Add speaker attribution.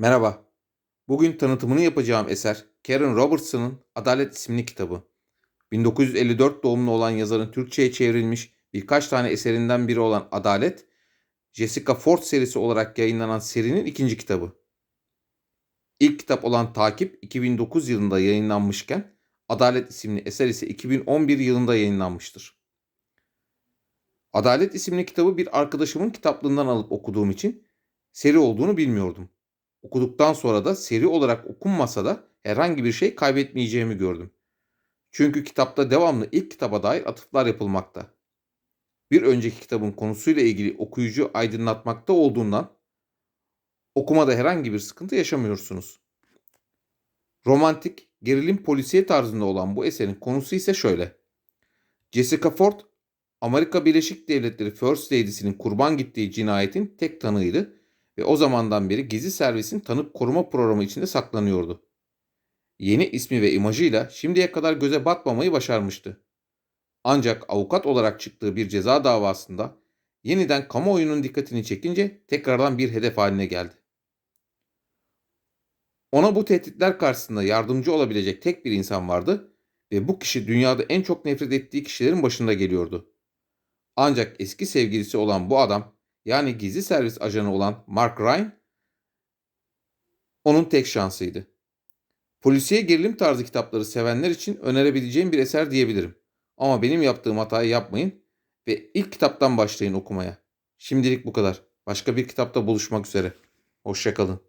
Speaker 1: Merhaba. Bugün tanıtımını yapacağım eser Karen Robertson'ın Adalet isimli kitabı. 1954 doğumlu olan yazarın Türkçe'ye çevrilmiş birkaç tane eserinden biri olan Adalet, Jessica Ford serisi olarak yayınlanan serinin ikinci kitabı. İlk kitap olan Takip 2009 yılında yayınlanmışken Adalet isimli eser ise 2011 yılında yayınlanmıştır. Adalet isimli kitabı bir arkadaşımın kitaplığından alıp okuduğum için seri olduğunu bilmiyordum. Okuduktan sonra da seri olarak okunmasa da herhangi bir şey kaybetmeyeceğimi gördüm. Çünkü kitapta devamlı ilk kitaba dair atıflar yapılmakta. Bir önceki kitabın konusuyla ilgili okuyucu aydınlatmakta olduğundan okumada herhangi bir sıkıntı yaşamıyorsunuz. Romantik, gerilim polisiye tarzında olan bu eserin konusu ise şöyle. Jessica Ford, Amerika Birleşik Devletleri First Lady'sinin kurban gittiği cinayetin tek tanığıydı ve o zamandan beri gizli servisin tanık koruma programı içinde saklanıyordu. Yeni ismi ve imajıyla şimdiye kadar göze batmamayı başarmıştı. Ancak avukat olarak çıktığı bir ceza davasında yeniden kamuoyunun dikkatini çekince tekrardan bir hedef haline geldi. Ona bu tehditler karşısında yardımcı olabilecek tek bir insan vardı ve bu kişi dünyada en çok nefret ettiği kişilerin başında geliyordu. Ancak eski sevgilisi olan bu adam yani gizli servis ajanı olan Mark Ryan onun tek şansıydı. Polisiye gerilim tarzı kitapları sevenler için önerebileceğim bir eser diyebilirim. Ama benim yaptığım hatayı yapmayın ve ilk kitaptan başlayın okumaya. Şimdilik bu kadar. Başka bir kitapta buluşmak üzere. Hoşçakalın.